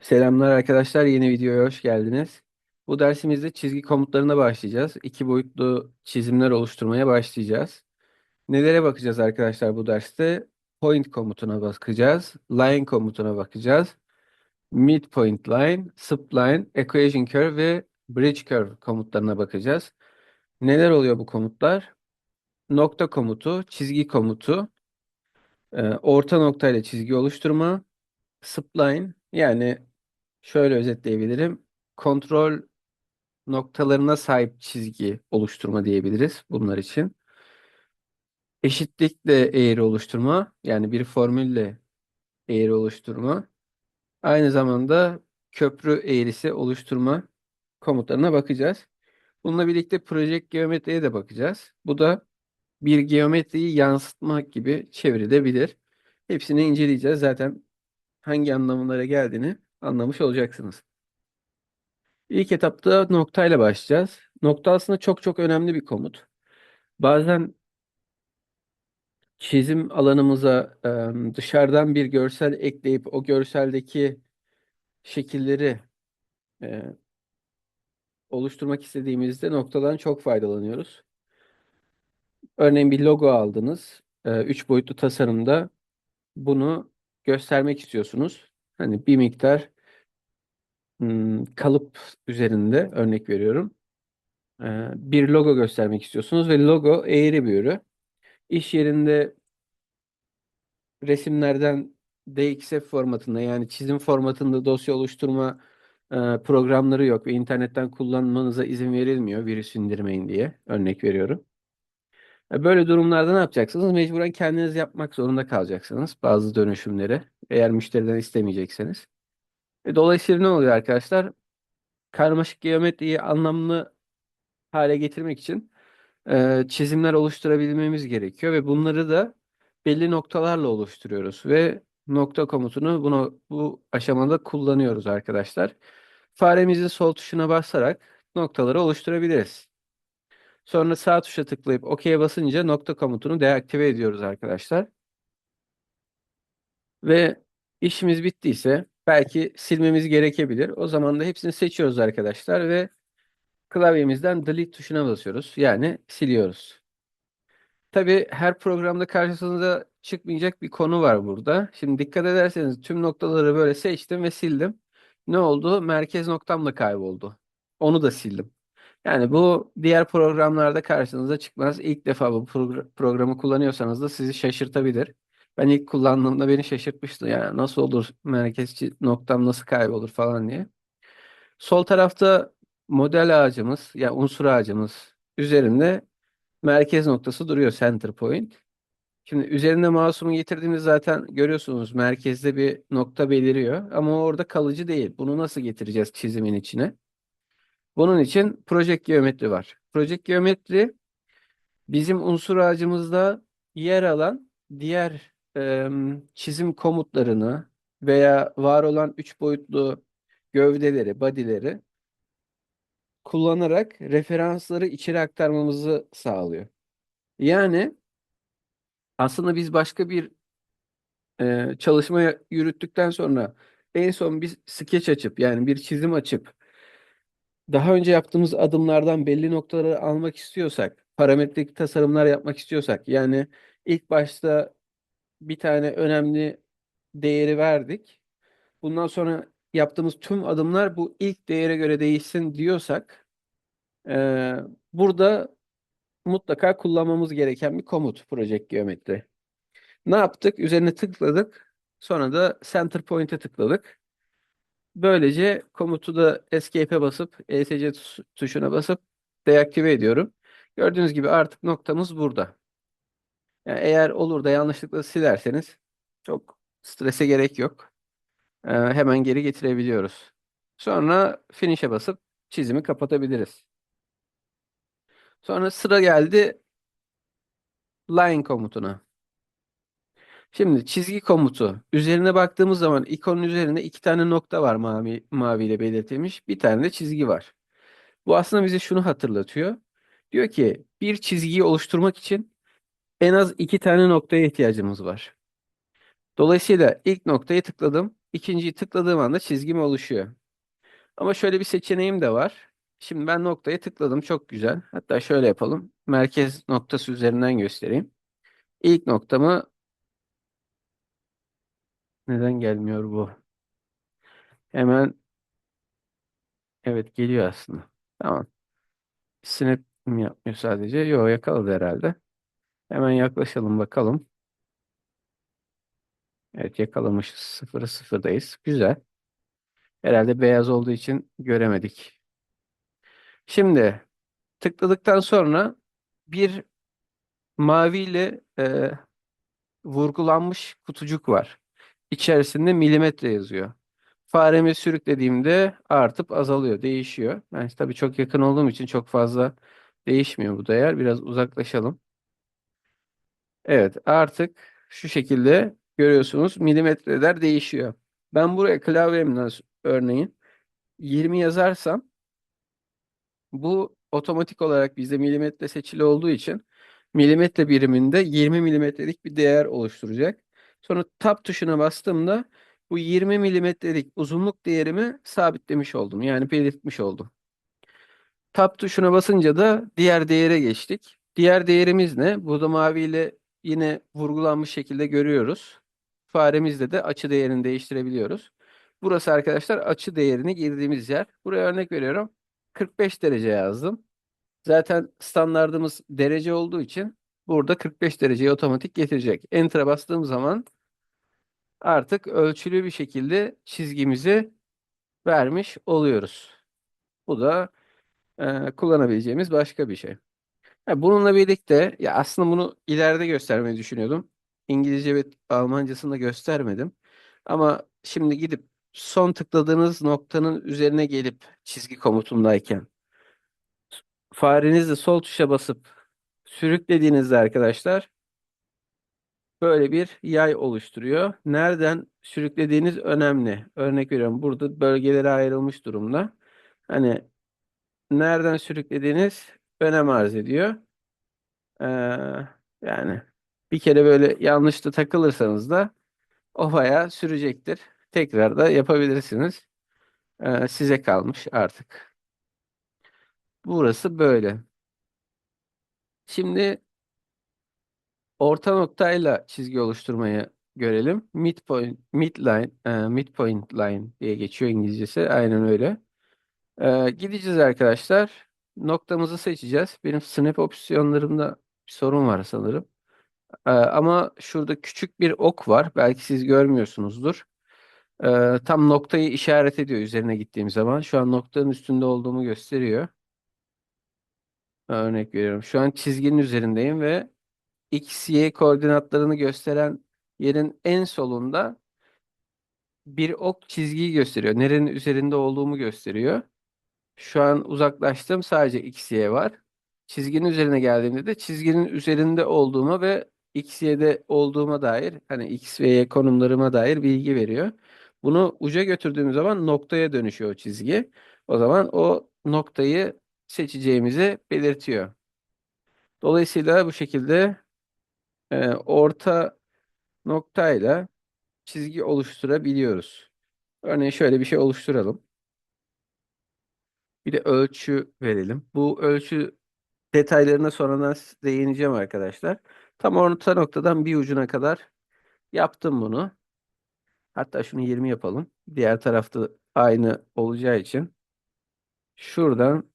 Selamlar arkadaşlar, yeni videoya hoş geldiniz. Bu dersimizde çizgi komutlarına başlayacağız. İki boyutlu çizimler oluşturmaya başlayacağız. Nelere bakacağız arkadaşlar bu derste? Point komutuna bakacağız, line komutuna bakacağız, midpoint line, spline, equation curve ve bridge curve komutlarına bakacağız. Neler oluyor bu komutlar? Nokta komutu, çizgi komutu, e, orta noktayla çizgi oluşturma, spline yani Şöyle özetleyebilirim. Kontrol noktalarına sahip çizgi oluşturma diyebiliriz bunlar için. Eşitlikle eğri oluşturma, yani bir formülle eğri oluşturma. Aynı zamanda köprü eğrisi oluşturma komutlarına bakacağız. Bununla birlikte project geometriye de bakacağız. Bu da bir geometriyi yansıtmak gibi çevrilebilir. Hepsini inceleyeceğiz. Zaten hangi anlamlara geldiğini anlamış olacaksınız. İlk etapta noktayla başlayacağız. Nokta aslında çok çok önemli bir komut. Bazen çizim alanımıza dışarıdan bir görsel ekleyip o görseldeki şekilleri oluşturmak istediğimizde noktadan çok faydalanıyoruz. Örneğin bir logo aldınız. Üç boyutlu tasarımda bunu göstermek istiyorsunuz. Hani bir miktar hmm, kalıp üzerinde örnek veriyorum. E, bir logo göstermek istiyorsunuz ve logo eğri bir ürü. İş yerinde resimlerden DXF formatında yani çizim formatında dosya oluşturma e, programları yok ve internetten kullanmanıza izin verilmiyor virüs indirmeyin diye örnek veriyorum. E, Böyle durumlarda ne yapacaksınız? Mecburen kendiniz yapmak zorunda kalacaksınız bazı dönüşümleri eğer müşteriden istemeyecekseniz. E, dolayısıyla ne oluyor arkadaşlar? Karmaşık geometriyi anlamlı hale getirmek için e, çizimler oluşturabilmemiz gerekiyor ve bunları da belli noktalarla oluşturuyoruz ve nokta komutunu bunu bu aşamada kullanıyoruz arkadaşlar. Faremizin sol tuşuna basarak noktaları oluşturabiliriz. Sonra sağ tuşa tıklayıp OK'ye basınca nokta komutunu deaktive ediyoruz arkadaşlar. Ve işimiz bittiyse belki silmemiz gerekebilir. O zaman da hepsini seçiyoruz arkadaşlar ve klavyemizden delete tuşuna basıyoruz. Yani siliyoruz. Tabii her programda karşınıza çıkmayacak bir konu var burada. Şimdi dikkat ederseniz tüm noktaları böyle seçtim ve sildim. Ne oldu? Merkez noktam da kayboldu. Onu da sildim. Yani bu diğer programlarda karşınıza çıkmaz. İlk defa bu progr- programı kullanıyorsanız da sizi şaşırtabilir. Ben ilk kullandığımda beni şaşırtmıştı. Yani nasıl olur merkez çi- noktam nasıl kaybolur falan diye. Sol tarafta model ağacımız, ya unsur ağacımız üzerinde merkez noktası duruyor center point. Şimdi üzerinde mouse'umu getirdiğimiz zaten görüyorsunuz merkezde bir nokta beliriyor ama orada kalıcı değil. Bunu nasıl getireceğiz çizimin içine? Bunun için Project Geometri var. Project Geometri bizim unsur ağacımızda yer alan diğer e, çizim komutlarını veya var olan üç boyutlu gövdeleri, body'leri kullanarak referansları içeri aktarmamızı sağlıyor. Yani aslında biz başka bir e, çalışma yürüttükten sonra en son bir skeç açıp yani bir çizim açıp daha önce yaptığımız adımlardan belli noktaları almak istiyorsak, parametrik tasarımlar yapmak istiyorsak yani ilk başta bir tane önemli değeri verdik. Bundan sonra yaptığımız tüm adımlar bu ilk değere göre değişsin diyorsak e, burada mutlaka kullanmamız gereken bir komut Project Geometri. Ne yaptık? Üzerine tıkladık. Sonra da Center Point'e tıkladık. Böylece komutu da Escape'e basıp ESC tuş- tuşuna basıp deaktive ediyorum. Gördüğünüz gibi artık noktamız burada. Yani eğer olur da yanlışlıkla silerseniz çok strese gerek yok. Ee, hemen geri getirebiliyoruz. Sonra Finish'e basıp çizimi kapatabiliriz. Sonra sıra geldi Line komutuna. Şimdi çizgi komutu. Üzerine baktığımız zaman ikonun üzerinde iki tane nokta var mavi maviyle belirtilmiş. Bir tane de çizgi var. Bu aslında bize şunu hatırlatıyor. Diyor ki bir çizgiyi oluşturmak için en az iki tane noktaya ihtiyacımız var. Dolayısıyla ilk noktaya tıkladım. ikinciyi tıkladığım anda çizgim oluşuyor. Ama şöyle bir seçeneğim de var. Şimdi ben noktaya tıkladım. Çok güzel. Hatta şöyle yapalım. Merkez noktası üzerinden göstereyim. İlk noktamı neden gelmiyor bu? Hemen evet geliyor aslında. Tamam. Snap mi yapmıyor sadece? Yok yakaladı herhalde. Hemen yaklaşalım bakalım. Evet yakalamışız. Sıfırı sıfırdayız. Güzel. Herhalde beyaz olduğu için göremedik. Şimdi tıkladıktan sonra bir maviyle e, vurgulanmış kutucuk var. İçerisinde milimetre yazıyor. Faremi sürüklediğimde artıp azalıyor, değişiyor. Ben tabii çok yakın olduğum için çok fazla değişmiyor bu değer. Biraz uzaklaşalım. Evet, artık şu şekilde görüyorsunuz milimetreler değişiyor. Ben buraya klavyemden örneğin 20 yazarsam bu otomatik olarak bizde milimetre seçili olduğu için milimetre biriminde 20 milimetrelik bir değer oluşturacak. Sonra tab tuşuna bastığımda bu 20 milimetrelik uzunluk değerimi sabitlemiş oldum. Yani belirtmiş oldum. Tab tuşuna basınca da diğer değere geçtik. Diğer değerimiz ne? Burada maviyle yine vurgulanmış şekilde görüyoruz. Faremizde de açı değerini değiştirebiliyoruz. Burası arkadaşlar açı değerini girdiğimiz yer. Buraya örnek veriyorum. 45 derece yazdım. Zaten standardımız derece olduğu için burada 45 dereceyi otomatik getirecek. Enter'a bastığım zaman artık ölçülü bir şekilde çizgimizi vermiş oluyoruz. Bu da e, kullanabileceğimiz başka bir şey. Ha, bununla birlikte ya aslında bunu ileride göstermeyi düşünüyordum. İngilizce ve Almancasını da göstermedim. Ama şimdi gidip son tıkladığınız noktanın üzerine gelip çizgi komutundayken farenizle sol tuşa basıp sürüklediğinizde arkadaşlar böyle bir yay oluşturuyor. Nereden sürüklediğiniz önemli. Örnek veriyorum burada bölgelere ayrılmış durumda. Hani nereden sürüklediğiniz önem arz ediyor. Ee, yani bir kere böyle yanlışta takılırsanız da o bayağı sürecektir. Tekrar da yapabilirsiniz. Ee, size kalmış artık. Burası böyle. Şimdi orta noktayla çizgi oluşturmayı görelim. Midpoint, midline, e, midpoint line diye geçiyor İngilizcesi. Aynen öyle. Ee, gideceğiz arkadaşlar. Noktamızı seçeceğiz. Benim snap opsiyonlarımda bir sorun var sanırım. Ee, ama şurada küçük bir ok var. Belki siz görmüyorsunuzdur. Ee, tam noktayı işaret ediyor üzerine gittiğim zaman. Şu an noktanın üstünde olduğumu gösteriyor. Örnek veriyorum. Şu an çizginin üzerindeyim ve X, Y koordinatlarını gösteren yerin en solunda bir ok çizgiyi gösteriyor. Nerenin üzerinde olduğumu gösteriyor. Şu an uzaklaştım. Sadece X, Y var. Çizginin üzerine geldiğimde de çizginin üzerinde olduğuma ve X, Y'de olduğuma dair hani X ve Y konumlarıma dair bilgi veriyor. Bunu uca götürdüğüm zaman noktaya dönüşüyor o çizgi. O zaman o noktayı seçeceğimizi belirtiyor. Dolayısıyla bu şekilde e, orta noktayla çizgi oluşturabiliyoruz. Örneğin şöyle bir şey oluşturalım. Bir de ölçü verelim. Bu ölçü detaylarına sonradan değineceğim arkadaşlar. Tam orta noktadan bir ucuna kadar yaptım bunu. Hatta şunu 20 yapalım. Diğer tarafta aynı olacağı için. Şuradan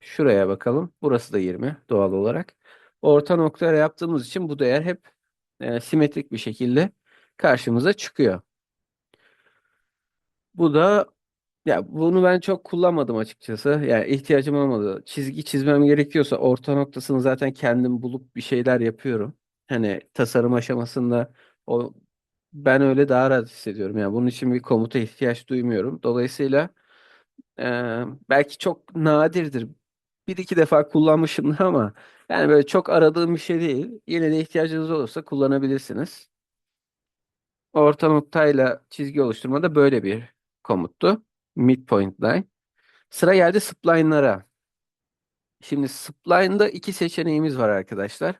şuraya bakalım. Burası da 20 doğal olarak. Orta noktaya yaptığımız için bu değer hep e, simetrik bir şekilde karşımıza çıkıyor. Bu da ya bunu ben çok kullanmadım açıkçası. Yani ihtiyacım olmadı. Çizgi çizmem gerekiyorsa orta noktasını zaten kendim bulup bir şeyler yapıyorum. Hani tasarım aşamasında o ben öyle daha rahat hissediyorum. Yani bunun için bir komuta ihtiyaç duymuyorum. Dolayısıyla e, belki çok nadirdir. Bir iki defa kullanmışımdır ama yani böyle çok aradığım bir şey değil. Yine de ihtiyacınız olursa kullanabilirsiniz. Orta noktayla çizgi oluşturma da böyle bir komuttu. Midpoint line. Sıra geldi spline'lara. Şimdi spline'da iki seçeneğimiz var arkadaşlar.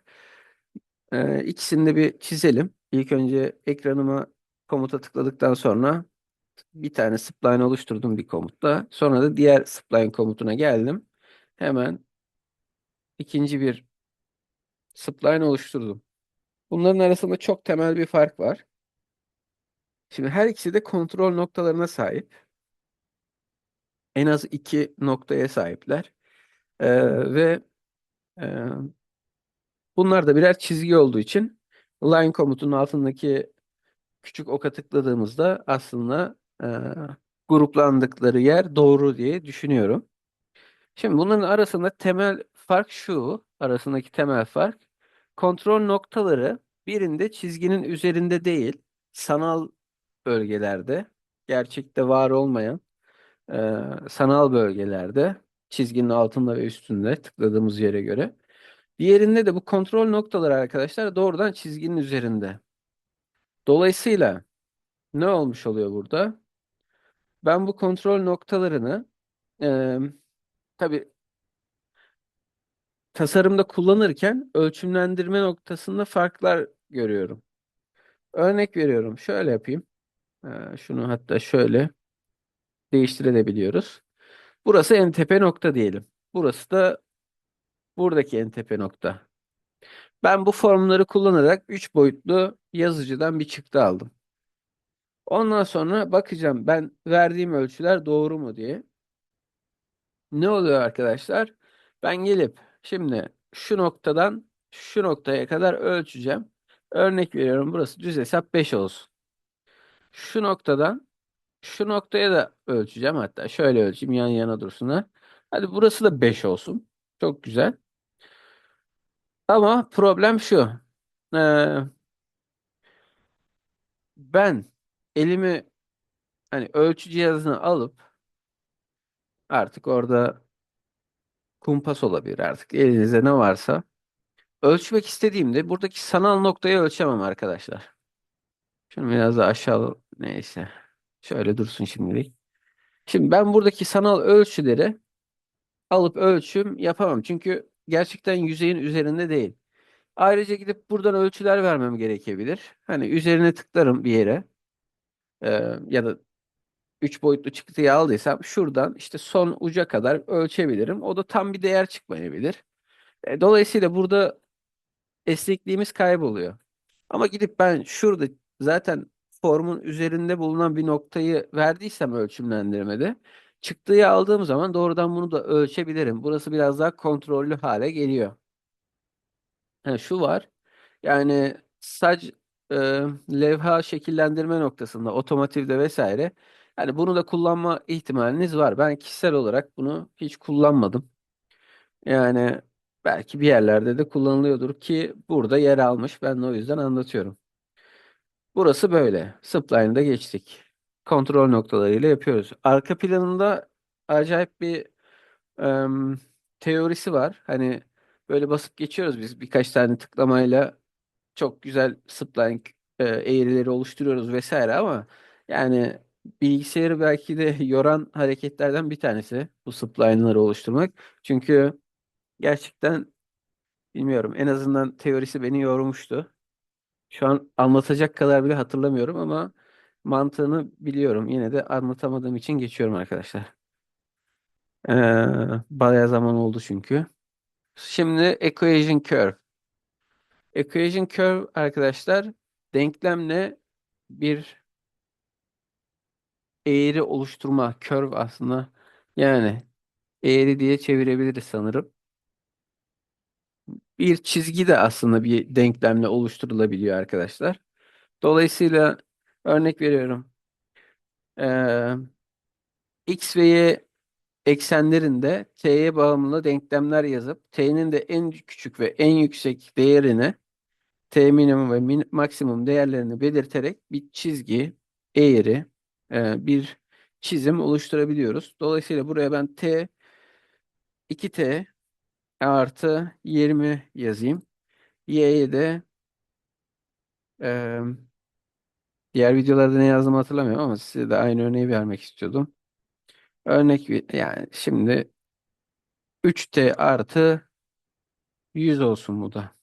Ee, ikisini de bir çizelim. İlk önce ekranıma komuta tıkladıktan sonra bir tane spline oluşturdum bir komutla. Sonra da diğer spline komutuna geldim. Hemen ikinci bir spline oluşturdum. Bunların arasında çok temel bir fark var. Şimdi her ikisi de kontrol noktalarına sahip. En az iki noktaya sahipler. Ee, ve e, bunlar da birer çizgi olduğu için line komutunun altındaki küçük oka tıkladığımızda aslında e, gruplandıkları yer doğru diye düşünüyorum. Şimdi bunların arasında temel fark şu, arasındaki temel fark kontrol noktaları birinde çizginin üzerinde değil, sanal bölgelerde, gerçekte var olmayan e, sanal bölgelerde, çizginin altında ve üstünde tıkladığımız yere göre. Diğerinde de bu kontrol noktaları arkadaşlar doğrudan çizginin üzerinde. Dolayısıyla ne olmuş oluyor burada? Ben bu kontrol noktalarını e, tabii tasarımda kullanırken ölçümlendirme noktasında farklar görüyorum. Örnek veriyorum. Şöyle yapayım. E, şunu hatta şöyle değiştirebiliyoruz. Burası en tepe nokta diyelim. Burası da buradaki en tepe nokta. Ben bu formları kullanarak 3 boyutlu yazıcıdan bir çıktı aldım. Ondan sonra bakacağım ben verdiğim ölçüler doğru mu diye. Ne oluyor arkadaşlar? Ben gelip şimdi şu noktadan şu noktaya kadar ölçeceğim. Örnek veriyorum burası düz hesap 5 olsun. Şu noktadan şu noktaya da ölçeceğim. Hatta şöyle ölçeyim yan yana dursunlar. Hadi burası da 5 olsun. Çok güzel. Ama problem şu. Ee, ben elimi hani ölçü cihazını alıp artık orada kumpas olabilir artık elinizde ne varsa ölçmek istediğimde buradaki sanal noktayı ölçemem arkadaşlar. Şunu biraz da aşağı neyse. Şöyle dursun şimdilik. Şimdi ben buradaki sanal ölçüleri alıp ölçüm yapamam. Çünkü gerçekten yüzeyin üzerinde değil. Ayrıca gidip buradan ölçüler vermem gerekebilir. Hani üzerine tıklarım bir yere. Ee, ya da 3 boyutlu çıktıyı aldıysam şuradan işte son uca kadar ölçebilirim. O da tam bir değer çıkmayabilir. E, dolayısıyla burada esnekliğimiz kayboluyor. Ama gidip ben şurada zaten formun üzerinde bulunan bir noktayı verdiysem ölçümlendirmede çıktıyı aldığım zaman doğrudan bunu da ölçebilirim. Burası biraz daha kontrollü hale geliyor. Ha, şu var. Yani sac e, levha şekillendirme noktasında otomotivde vesaire yani bunu da kullanma ihtimaliniz var. Ben kişisel olarak bunu hiç kullanmadım. Yani belki bir yerlerde de kullanılıyordur ki burada yer almış. Ben de o yüzden anlatıyorum. Burası böyle. Spline'da geçtik. Kontrol noktalarıyla yapıyoruz. Arka planında acayip bir em, teorisi var. Hani böyle basıp geçiyoruz biz birkaç tane tıklamayla çok güzel spline e, eğrileri oluşturuyoruz vesaire ama yani bilgisayarı belki de yoran hareketlerden bir tanesi bu spline'ları oluşturmak. Çünkü gerçekten bilmiyorum en azından teorisi beni yormuştu. Şu an anlatacak kadar bile hatırlamıyorum ama mantığını biliyorum. Yine de anlatamadığım için geçiyorum arkadaşlar. Ee, bayağı zaman oldu çünkü. Şimdi equation curve. Equation curve arkadaşlar denklemle bir eğri oluşturma curve aslında yani eğri diye çevirebiliriz sanırım. Bir çizgi de aslında bir denklemle oluşturulabiliyor arkadaşlar. Dolayısıyla örnek veriyorum. Ee, X ve Y eksenlerinde t'ye bağımlı denklemler yazıp t'nin de en küçük ve en yüksek değerini t minimum ve min maksimum değerlerini belirterek bir çizgi, eğri, e, bir çizim oluşturabiliyoruz. Dolayısıyla buraya ben t 2t artı 20 yazayım. y'ye de e, diğer videolarda ne yazdığımı hatırlamıyorum ama size de aynı örneği vermek istiyordum. Örnek yani şimdi 3t artı 100 olsun bu da.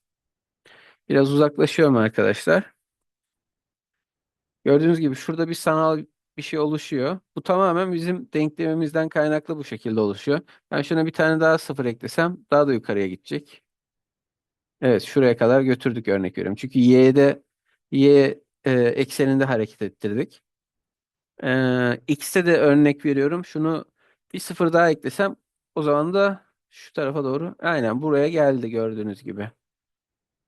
Biraz uzaklaşıyorum arkadaşlar. Gördüğünüz gibi şurada bir sanal bir şey oluşuyor. Bu tamamen bizim denklemimizden kaynaklı bu şekilde oluşuyor. Ben şuna bir tane daha sıfır eklesem daha da yukarıya gidecek. Evet şuraya kadar götürdük örnek veriyorum. Çünkü y'de y e, ekseninde hareket ettirdik. Ee, x'te de örnek veriyorum. Şunu bir sıfır daha eklesem o zaman da şu tarafa doğru aynen buraya geldi gördüğünüz gibi.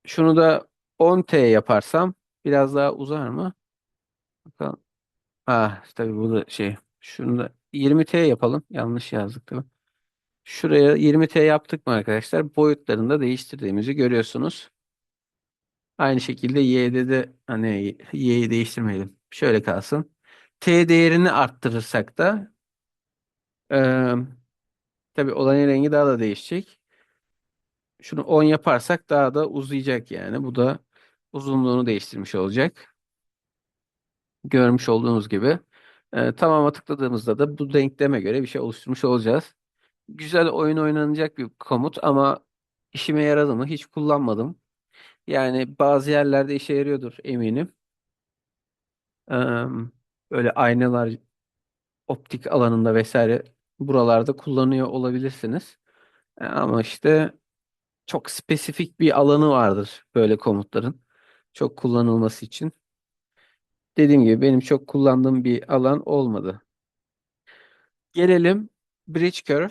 Şunu da 10t yaparsam biraz daha uzar mı? Bakalım. Ah tabii bu da şey. Şunu da 20t yapalım. Yanlış yazdık değil mi? Şuraya 20t yaptık mı arkadaşlar? Boyutlarını da değiştirdiğimizi görüyorsunuz. Aynı şekilde y'de de hani y'yi değiştirmeyelim. Şöyle kalsın. T değerini arttırırsak da eee tabii olayın rengi daha da değişecek. Şunu 10 yaparsak daha da uzayacak yani. Bu da uzunluğunu değiştirmiş olacak. Görmüş olduğunuz gibi. Eee tamama tıkladığımızda da bu denkleme göre bir şey oluşturmuş olacağız. Güzel oyun oynanacak bir komut ama işime yaradı mı hiç kullanmadım. Yani bazı yerlerde işe yarıyordur eminim. Eee, böyle aynalar optik alanında vesaire buralarda kullanıyor olabilirsiniz. E, Ama işte çok spesifik bir alanı vardır böyle komutların çok kullanılması için. Dediğim gibi benim çok kullandığım bir alan olmadı. Gelelim Bridge Curve.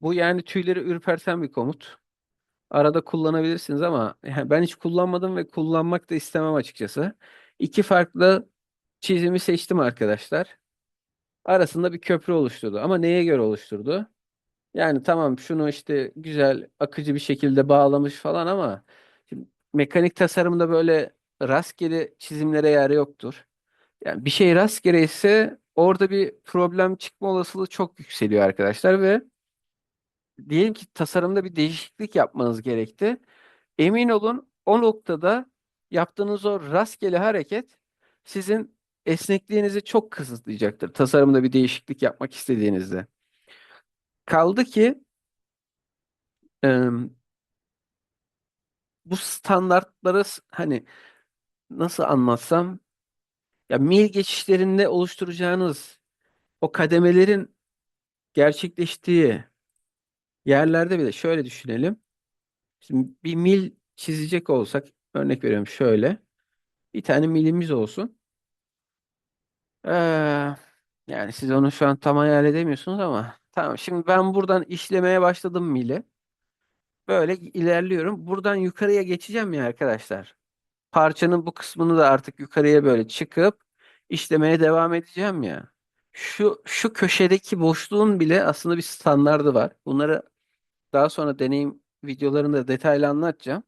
Bu yani tüyleri ürperten bir komut. Arada kullanabilirsiniz ama ben hiç kullanmadım ve kullanmak da istemem açıkçası. İki farklı çizimi seçtim arkadaşlar. Arasında bir köprü oluşturdu. Ama neye göre oluşturdu? Yani tamam şunu işte güzel akıcı bir şekilde bağlamış falan ama mekanik tasarımda böyle rastgele çizimlere yer yoktur. Yani bir şey rastgele ise orada bir problem çıkma olasılığı çok yükseliyor arkadaşlar ve diyelim ki tasarımda bir değişiklik yapmanız gerekti. Emin olun o noktada yaptığınız o rastgele hareket sizin esnekliğinizi çok kısıtlayacaktır. Tasarımda bir değişiklik yapmak istediğinizde. Kaldı ki em, bu standartları hani nasıl anlatsam ya mail geçişlerinde oluşturacağınız o kademelerin gerçekleştiği yerlerde bile şöyle düşünelim. Şimdi bir mil çizecek olsak örnek veriyorum şöyle bir tane milimiz olsun. Ee, yani siz onu şu an tam hayal edemiyorsunuz ama tamam şimdi ben buradan işlemeye başladım mili. Böyle ilerliyorum. Buradan yukarıya geçeceğim ya arkadaşlar. Parçanın bu kısmını da artık yukarıya böyle çıkıp işlemeye devam edeceğim ya. Şu şu köşedeki boşluğun bile aslında bir standardı var. Bunları daha sonra deneyim videolarında detaylı anlatacağım.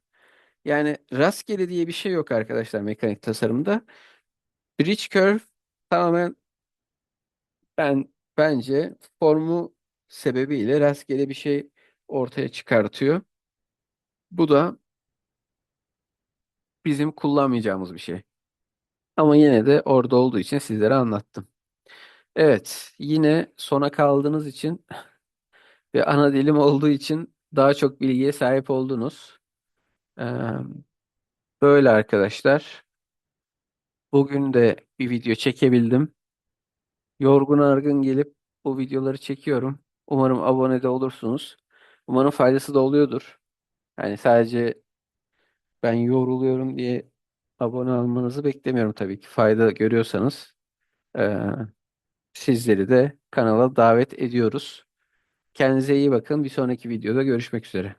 Yani rastgele diye bir şey yok arkadaşlar mekanik tasarımda. Bridge curve tamamen ben bence formu sebebiyle rastgele bir şey ortaya çıkartıyor. Bu da bizim kullanmayacağımız bir şey. Ama yine de orada olduğu için sizlere anlattım. Evet, yine sona kaldığınız için ve ana dilim olduğu için daha çok bilgiye sahip oldunuz. Böyle arkadaşlar. Bugün de bir video çekebildim. Yorgun argın gelip bu videoları çekiyorum. Umarım abone de olursunuz. Umarım faydası da oluyordur. Yani sadece ben yoruluyorum diye abone olmanızı beklemiyorum tabii ki. Fayda görüyorsanız ee, sizleri de kanala davet ediyoruz. Kendinize iyi bakın. Bir sonraki videoda görüşmek üzere.